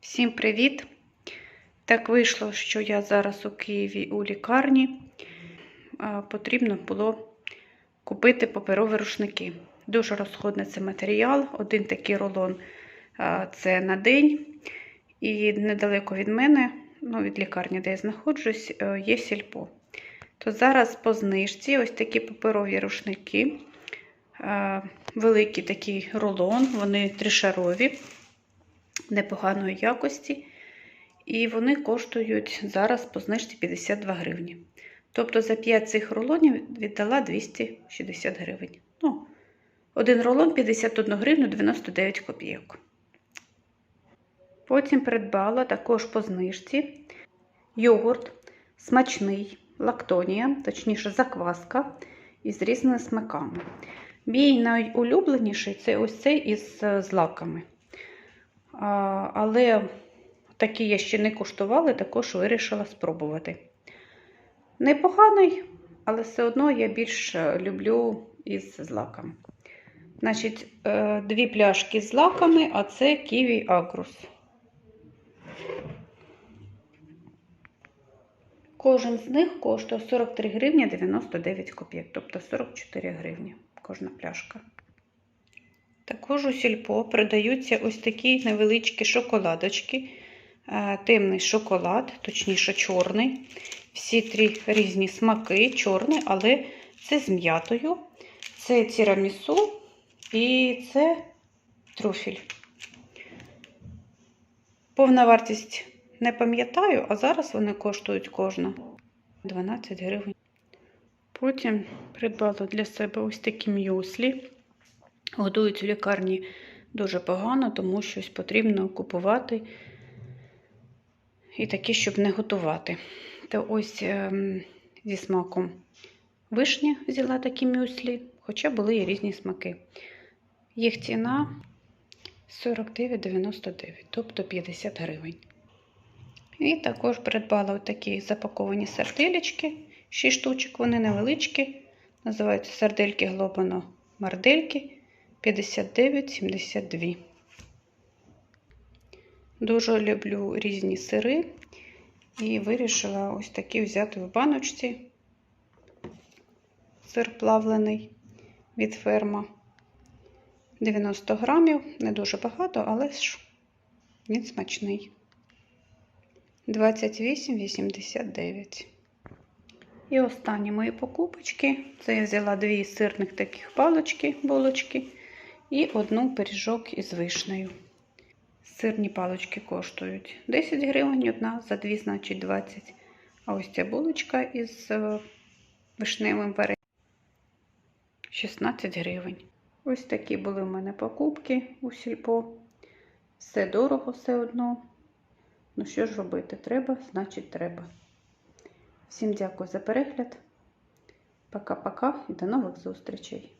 Всім привіт! Так вийшло, що я зараз у Києві у лікарні. Потрібно було купити паперові рушники. Дуже розходний це матеріал. Один такий рулон це на день. І недалеко від мене, ну, від лікарні, де я знаходжусь, е, є сільпо. То зараз по знижці ось такі паперові рушники. Великий такий рулон, вони тришарові непоганої якості. І вони коштують зараз по знижці 52 гривні. Тобто за 5 цих рулонів віддала 260 гривень. Ну, один рулон 51 гривню 99 копійок. Потім придбала також по знижці йогурт смачний, лактонія, точніше закваска із різними смаками. Мій найулюбленіший це ось цей із е, злаками. Але такі я ще не куштувала, також вирішила спробувати. Непоганий, але все одно я більш е, люблю із злаками. Значить, е, дві пляшки з злаками, а це ківі агрус. Кожен з них коштує 43 гривні 99 копійок, тобто 44 гривні кожна пляшка. Також у сільпо продаються ось такі невеличкі шоколадочки. Е, Темний шоколад, точніше, чорний. Всі три різні смаки, чорний, але це з м'ятою. Це тірамісу і це труфіль. Повна вартість не пам'ятаю, а зараз вони коштують кожна 12 гривень. Потім придбала для себе ось такі мюслі. Годують в лікарні дуже погано, тому щось потрібно купувати і такі, щоб не готувати. То ось ем, зі смаком вишні взяла такі мюслі, хоча були і різні смаки. Їх ціна 49,99, тобто 50 гривень. І також придбала такі запаковані сарделечки, 6 штучок, вони невеличкі, називаються сардельки глобано мардельки. 59,72. Дуже люблю різні сири і вирішила ось такі взяти в баночці. Сир плавлений від ферма. 90 грамів, не дуже багато, але ж він смачний. 28,89. І останні мої покупочки. Це я взяла дві сирних таких палочки, булочки і одну пиріжок із вишнею. Сирні палочки коштують 10 гривень, одна за дві, значить 20. А ось ця булочка із е, вишневим варенням 16 гривень. Ось такі були в мене покупки у сільпо. Все дорого, все одно. Ну що ж робити? Треба, значить, треба. Всім дякую за перегляд. Пока-пока і до нових зустрічей!